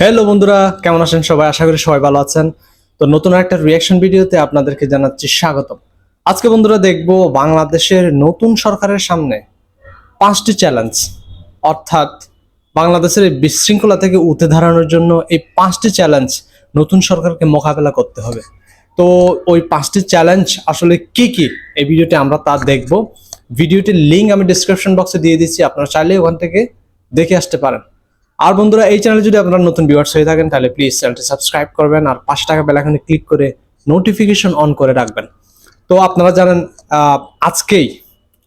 Hello বন্ধুরা, কেমন আছেন সবাই? আশা করি সবাই ভালো আছেন। তো নতুন একটা রিয়াকশন ভিডিওতে আপনাদেরকে জানাচ্ছি স্বাগতম। আজকে বন্ধুরা দেখব বাংলাদেশের নতুন সরকারের সামনে পাঁচটি চ্যালেঞ্জ অর্থাৎ বাংলাদেশের এই বিশৃঙ্খলা থেকে উঠে দাঁড়ানোর জন্য এই পাঁচটি চ্যালেঞ্জ নতুন সরকারকে মোকাবেলা করতে হবে। তো ওই পাঁচটি চ্যালেঞ্জ আসলে কি কি? এই ভিডিওতে আমরা তা দেখব। ভিডিওটির লিঙ্ক আমি ডিসক্রিপশন বক্সে দিয়ে দিচ্ছি। আপনারা চাইলে ওখান থেকে দেখে আসতে পারেন। আর বন্ধুরা, এই চ্যানেলে যদি আপনারা নতুন ভিউয়ার্স হয়ে থাকেন, তাহলে প্লিজ চ্যানেলটি সাবস্ক্রাইব করবেন আর পাঁচ টাকা বেলাখানে ক্লিক করে নোটিফিকেশন অন করে রাখবেন। তো আপনারা জানেন আজকেই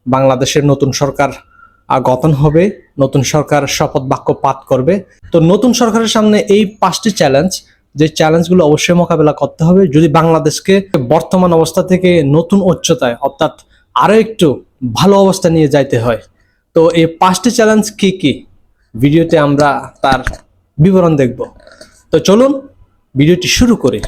বাংলাদেশের নতুন সরকার গঠন হবে, নতুন সরকার শপথ বাক্য পাঠ করবে। তো নতুন সরকারের সামনে এই পাঁচটি চ্যালেঞ্জ যে চ্যালেঞ্জগুলো অবশ্যই মোকাবেলা করতে হবে। যদি বাংলাদেশকে বর্তমান অবস্থা থেকে নতুন উচ্চতায়, অর্থাৎ আরও একটু ভালো অবস্থা নিয়ে যাইতে হয়, তো এই পাঁচটি চ্যালেঞ্জ কি কি? ভিডিওতে আমরা তার বিবরণ দেখব। তো চলুন ভিডিওটি শুরু করি।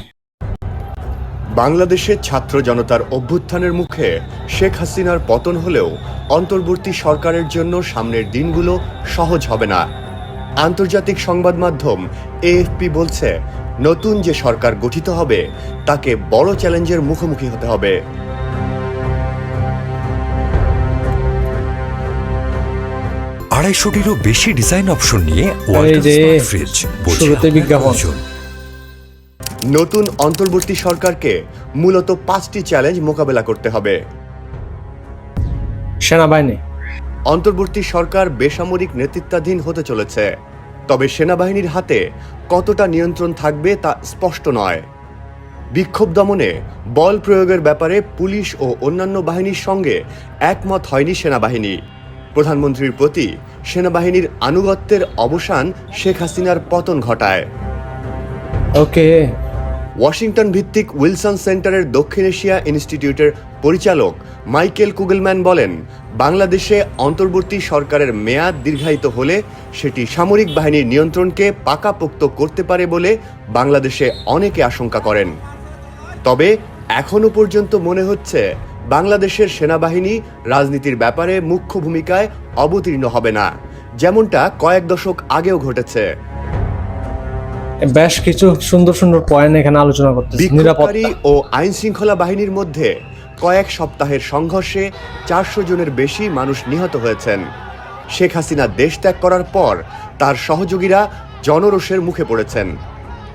বাংলাদেশের ছাত্র জনতার অভ্যুত্থানের মুখে শেখ হাসিনার পতন হলেও অন্তর্বর্তী সরকারের জন্য সামনের দিনগুলো সহজ হবে না। আন্তর্জাতিক সংবাদ মাধ্যম এএফপি বলছে, নতুন যে সরকার গঠিত হবে, তাকে বড় চ্যালেঞ্জের মুখোমুখি হতে হবে। আড়াইশোটিরও বেশি ডিজাইন অপশন নিয়ে ফ্রিজ শুরুতে বিজ্ঞাপন। নতুন অন্তর্বর্তী সরকারকে মূলত পাঁচটি চ্যালেঞ্জ মোকাবেলা করতে হবে। সেনাবাহিনী। অন্তর্বর্তী সরকার বেসামরিক নেতৃত্বাধীন হতে চলেছে তবে সেনাবাহিনীর হাতে কতটা নিয়ন্ত্রণ থাকবে তা স্পষ্ট নয়। বিক্ষোভ দমনে বল প্রয়োগের ব্যাপারে পুলিশ ও অন্যান্য বাহিনীর সঙ্গে একমত হয়নি সেনাবাহিনী। প্রধানমন্ত্রীর প্রতি সেনাবাহিনীর আনুগত্যের অবসান শেখ হাসিনার পতন ঘটায়। ওকে। ওয়াশিংটন ভিত্তিক উইলসন সেন্টারের দক্ষিণ এশিয়া ইনস্টিটিউটের পরিচালক মাইকেল কুগলম্যান বলেন বাংলাদেশে অন্তর্বর্তী সরকারের মেয়াদ দীর্ঘায়িত হলে সেটি সামরিক বাহিনীর নিয়ন্ত্রণকে পাকাপোক্ত করতে পারে বলে বাংলাদেশে অনেকে আশঙ্কা করেন। তবে এখনও পর্যন্ত মনে হচ্ছে বাংলাদেশের সেনাবাহিনী রাজনীতির ব্যাপারে মুখ্য ভূমিকায় অবতীর্ণ হবে না। যেমনটা কয়েক দশক আগেও ঘটেছে। বেশ কিছু সুন্দর সুন্দর পয়েন্ট এখানে আলোচনা নিরাপত্তা বিক্ষোভকারী ও আইন শৃঙ্খলা বাহিনীর মধ্যে কয়েক সপ্তাহের সংঘর্ষে চারশো জনের বেশি মানুষ নিহত হয়েছেন। শেখ হাসিনা দেশ ত্যাগ করার পর তার সহযোগীরা জনরোষের মুখে পড়েছেন।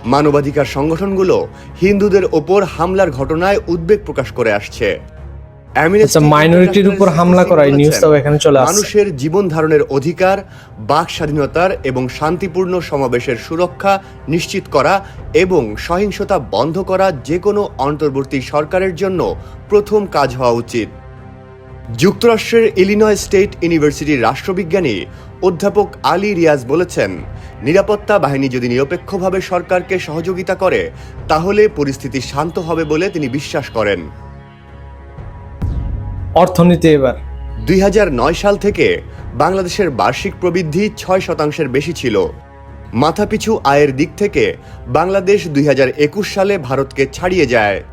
মানবাধিকার সংগঠনগুলো হিন্দুদের ওপর হামলার ঘটনায় উদ্বেগ প্রকাশ করে আসছে। আচ্ছা, minority-র উপর হামলা করা, এই নিউজটাও এখানে চলে আসছে। মানুষের জীবন ধারণের অধিকার বাক স্বাধীনতার এবং শান্তিপূর্ণ সমাবেশের সুরক্ষা নিশ্চিত করা এবং সহিংসতা বন্ধ করা যে কোনো অন্তর্বর্তী সরকারের জন্য প্রথম কাজ হওয়া উচিত যুক্তরাষ্ট্রের ইলিনয় স্টেট ইউনিভার্সিটির রাষ্ট্রবিজ্ঞানী অধ্যাপক আলী রিয়াজ বলেছেন নিরাপত্তা বাহিনী যদি নিরপেক্ষভাবে সরকারকে সহযোগিতা করে তাহলে পরিস্থিতি শান্ত হবে বলে তিনি বিশ্বাস করেন অর্থনীতি এবার। দুই হাজার নয় সাল থেকে বাংলাদেশের বার্ষিক প্রবৃদ্ধি ছয় শতাংশের বেশি ছিল। মাথাপিছু আয়ের দিক থেকে বাংলাদেশ দুই হাজার একুশ সালে ভারতকে ছাড়িয়ে যায়।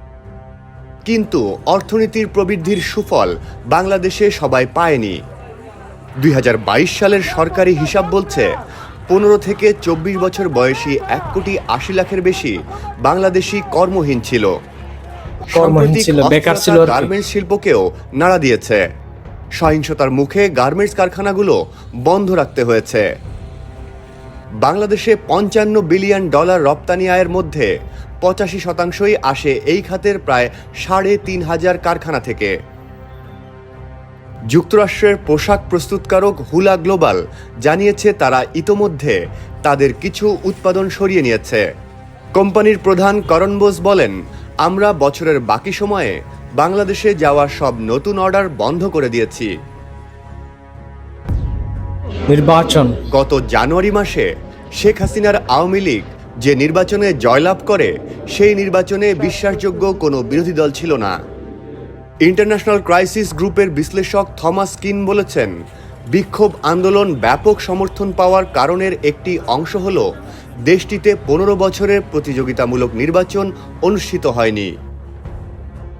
কিন্তু অর্থনীতির প্রবৃদ্ধির সুফল বাংলাদেশে সবাই পায়নি। দুই হাজার বাইশ সালের সরকারি হিসাব বলছে, পনেরো থেকে চব্বিশ বছর বয়সী এক কোটি আশি লাখের বেশি বাংলাদেশি কর্মহীন ছিল। কর্মহীন ছিল, বেকার ছিল। গার্মেন্টস শিল্পকেও নাড়া দিয়েছে। সহিংসতার মুখে গার্মেন্টস কারখানাগুলো বন্ধ রাখতে হয়েছে। বাংলাদেশে পঞ্চান্ন বিলিয়ন ডলার রপ্তানি আয়ের মধ্যে পঁচাশি শতাংশই আসে এই খাতের প্রায় সাড়ে তিন হাজার কারখানা থেকে। যুক্তরাষ্ট্রের পোশাক প্রস্তুতকারক হুলা গ্লোবাল জানিয়েছে তারা ইতোমধ্যে তাদের কিছু উৎপাদন সরিয়ে নিয়েছে। কোম্পানির প্রধান করণ বোস বলেন আমরা বছরের বাকি সময়ে বাংলাদেশে যাওয়া সব নতুন অর্ডার বন্ধ করে দিয়েছি। নির্বাচন। গত জানুয়ারি মাসে শেখ হাসিনার আওয়ামী লীগ যে নির্বাচনে জয়লাভ করে সেই নির্বাচনে বিশ্বাসযোগ্য কোনো বিরোধী দল ছিল না। ইন্টারন্যাশনাল ক্রাইসিস গ্রুপের বিশ্লেষক থমাস কিন বলেছেন বিক্ষোভ আন্দোলন ব্যাপক সমর্থন পাওয়ার কারণের একটি অংশ হল দেশটিতে পনেরো বছরের প্রতিযোগিতামূলক নির্বাচন অনুষ্ঠিত হয়নি।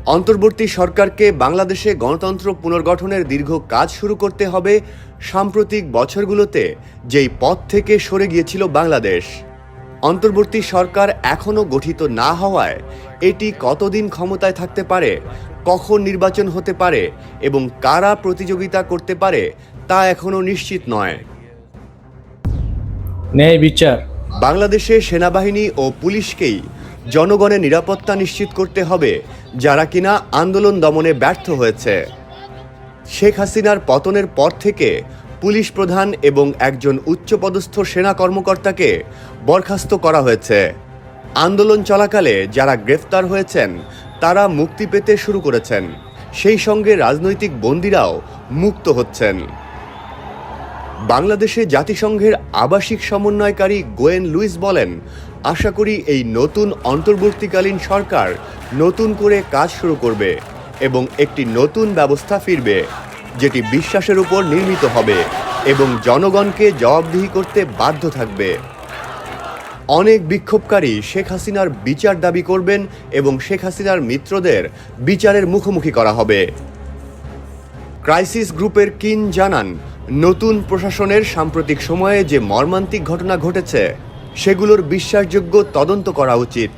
অন্তর্বর্তী সরকারকে বাংলাদেশে গণতন্ত্র পুনর্গঠনের দীর্ঘ কাজ শুরু করতে হবে সাম্প্রতিক বছরগুলোতে, যেই পথ থেকে সরে গিয়েছিল বাংলাদেশ। অন্তর্বর্তী সরকার এখনও গঠিত না হওয়ায় এটি কতদিন ক্ষমতায় থাকতে পারে, কখন নির্বাচন হতে পারে, এবং কারা প্রতিযোগিতা করতে পারে তা এখনও নিশ্চিত নয়। ন্যায় বিচার। বাংলাদেশে সেনাবাহিনী ও পুলিশকেই জনগণের নিরাপত্তা নিশ্চিত করতে হবে, যারা কিনা আন্দোলন দমনে ব্যর্থ হয়েছে। শেখ হাসিনার পতনের পর থেকে পুলিশ প্রধান এবং একজন উচ্চপদস্থ সেনা কর্মকর্তাকে বরখাস্ত করা হয়েছে। আন্দোলন চলাকালে যারা গ্রেফতার হয়েছেন, তারা মুক্তি পেতে শুরু করেছেন। সেই সঙ্গে রাজনৈতিক বন্দীরাও মুক্ত হচ্ছেন। বাংলাদেশে জাতিসংঘের আবাসিক সমন্বয়কারী গোয়েন লুইস বলেন, আশা করি এই নতুন অন্তর্বর্তীকালীন সরকার নতুন করে কাজ শুরু করবে এবং একটি নতুন ব্যবস্থা ফিরবে, যেটি বিশ্বাসের উপর নির্মিত হবে এবং জনগণকে জবাবদিহি করতে বাধ্য থাকবে। অনেক বিক্ষোভকারী শেখ হাসিনার বিচার দাবি করবেন এবং শেখ হাসিনার মিত্রদের বিচারের মুখোমুখি করা হবে। ক্রাইসিস গ্রুপের কিন জানান নতুন প্রশাসনের সাম্প্রতিক সময়ে যে মর্মান্তিক ঘটনা ঘটেছে, সেগুলোর বিশ্বাসযোগ্য তদন্ত করা উচিত।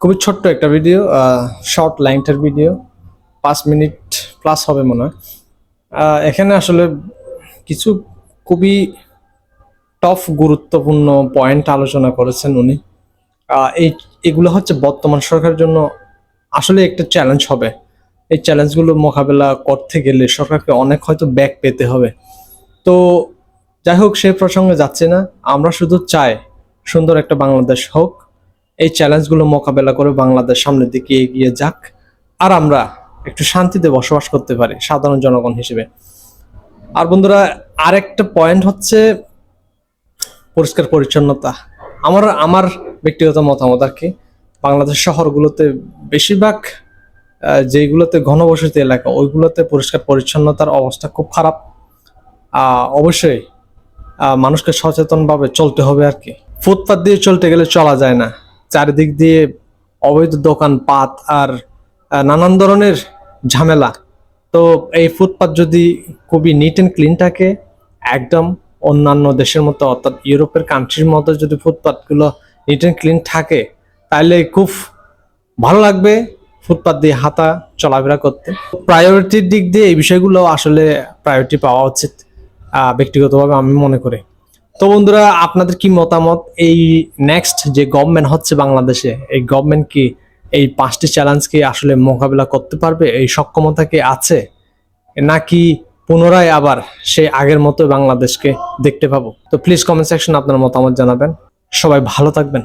খুবই ছোট্ট একটা ভিডিও শর্ট লাইনটার ভিডিও পাঁচ মিনিট প্লাস হবে মনে হয়। এখানে আসলে কিছু খুবই টফ গুরুত্বপূর্ণ পয়েন্ট আলোচনা করেছেন উনি। এই এগুলো হচ্ছে বর্তমান সরকারের জন্য আসলে একটা চ্যালেঞ্জ হবে। এই চ্যালেঞ্জগুলো মোকাবেলা করতে গেলে সরকারকে অনেক হয়তো ব্যাক পেতে হবে। তো যাই হোক, সে প্রসঙ্গে যাচ্ছে না। আমরা শুধু চাই সুন্দর একটা বাংলাদেশ হোক। এই চ্যালেঞ্জগুলো মোকাবেলা করে বাংলাদেশ সামনের দিকে এগিয়ে যাক। আর আমরা একটু শান্তিতে বসবাস করতে পারি, সাধারণ জনগণ হিসেবে। আর বন্ধুরা, আরেকটা পয়েন্ট হচ্ছে পরিষ্কার পরিচ্ছন্নতা। আমার আমার ব্যক্তিগত মতামত আর কি। বাংলাদেশ শহরগুলোতে বেশিরভাগ যেগুলোতে ঘনবসতি এলাকা, ওইগুলোতে পরিষ্কার পরিচ্ছন্নতার অবস্থা খুব খারাপ। অবশ্যই মানুষকে সচেতনভাবে চলতে হবে আর কি। ফুটপাত দিয়ে চলতে গেলে চলা যায় না। চারিদিক দিয়ে অবৈধ দোকান পাত আর নানান ধরনের ঝামেলা। তো এই ফুটপাত যদি খুবই নিট অ্যান্ড ক্লিন থাকে, একদম অন্যান্য দেশের মতো, অর্থাৎ ইউরোপের কান্ট্রির মতো যদি ফুটপাতগুলো নিট অ্যান্ড ক্লিন থাকে তাহলে খুব ভালো লাগবে ফুটপাত দিয়ে হাঁটা, চলাফেরা করতে। প্রায়োরিটির দিক দিয়ে এই বিষয়গুলো আসলে প্রায়োরিটি পাওয়া উচিত ব্যক্তিগতভাবে আমি মনে করি। তো বন্ধুরা, আপনাদের কি মতামত? এই নেক্সট যে গভর্নমেন্ট হচ্ছে বাংলাদেশে, এই গভর্নমেন্ট কি এই পাঁচটি চ্যালেঞ্জকে আসলে মোকাবিলা করতে পারবে? এই সক্ষমতা কি আছে? নাকি পুনরায় আবার সেই আগের মতো বাংলাদেশকে দেখতে পাবো? তো প্লিজ কমেন্ট সেকশন আপনার মতামত জানাবেন। সবাই ভালো থাকবেন।